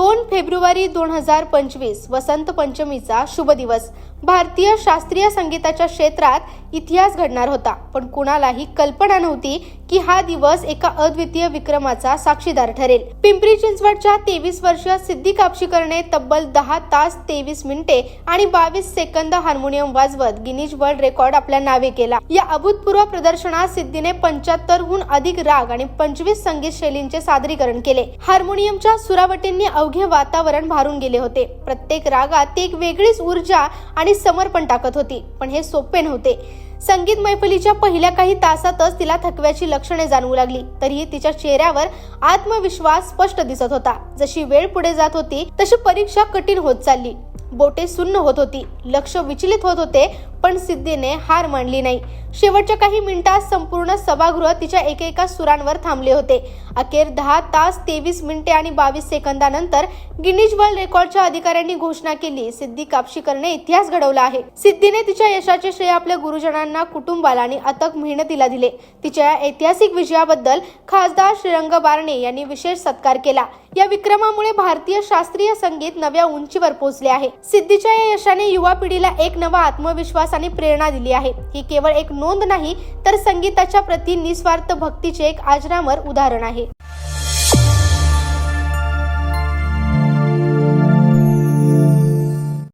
दोन फेब्रुवारी दोन हजार पंचवीस वसंत पंचमीचा शुभ दिवस. भारतीय शास्त्रीय संगीताच्या क्षेत्रात इतिहास घडणार होता पण कुणालाही कल्पना नव्हती की हा दिवस एका अद्वितीय विक्रमाचा साक्षीदार ठरेल. पिंपरी चिंचवडच्या तेवीस वर्षीय सिद्धी कापशीकरने तब्बल दहा तास तेवीस मिनिटे आणि बावीस सेकंद हार्मोनियम वाजवत गिनीज वर्ल्ड रेकॉर्ड आपल्या नावे केला. या अभूतपूर्व प्रदर्शनात सिद्धीने पंच्याहत्तर हून अधिक राग आणि पंचवीस संगीत शैलींचे सादरीकरण केले. हार्मोनियमच्या सुरावटींनी अवघे वातावरण भारून गेले होते. प्रत्येक रागात ती एक वेगळीच ऊर्जा आणि समर्पण टाकत होती पण हे सोपे नव्हते. संगीत मैफलीच्या पहिल्या काही तासातच तिला थकव्याची लक्षणे जाणवू लागली. तरीही तिच्या चेहऱ्यावर आत्मविश्वास स्पष्ट दिसत होता. जशी वेळ पुढे जात होती तशी परीक्षा कठीण होत चालली. बोटे सुन्न होत होती. लक्ष विचलित होत होते पण सिद्धीने हार मानली नाही. शेवटच्या काही मिनिटात संपूर्ण सभागृह तिच्या एकेका सुरांवर थांबले होते. अखेर दहा तास तेवीस मिनिटे आणि बावीस सेकंदानंतर गिनीज वर्ल्ड रेकॉर्डच्या अधिकाऱ्यांनी घोषणा केली. सिद्धी कापशीकरने इतिहास घडवला आहे. सिद्धीने तिच्या यशाचे श्रेय आपल्या गुरुजनांना कुटुंबाला आणि अथक मेहनतीला दिले. तिच्या या ऐतिहासिक विजयाबद्दल खासदार श्रीरंग बारणे यांनी विशेष सत्कार केला. या विक्रमामुळे भारतीय शास्त्रीय संगीत नव्या उंचीवर पोहोचले आहे. सिद्धीच्या या यशाने युवा पिढीला एक नवा आत्मविश्वास आणि प्रेरणा दिली आहे. ही केवळ एक नोंद नाही तर संगीताच्या प्रती निस्वार्थ भक्तीचे एक आजरामर उदाहरण आहे.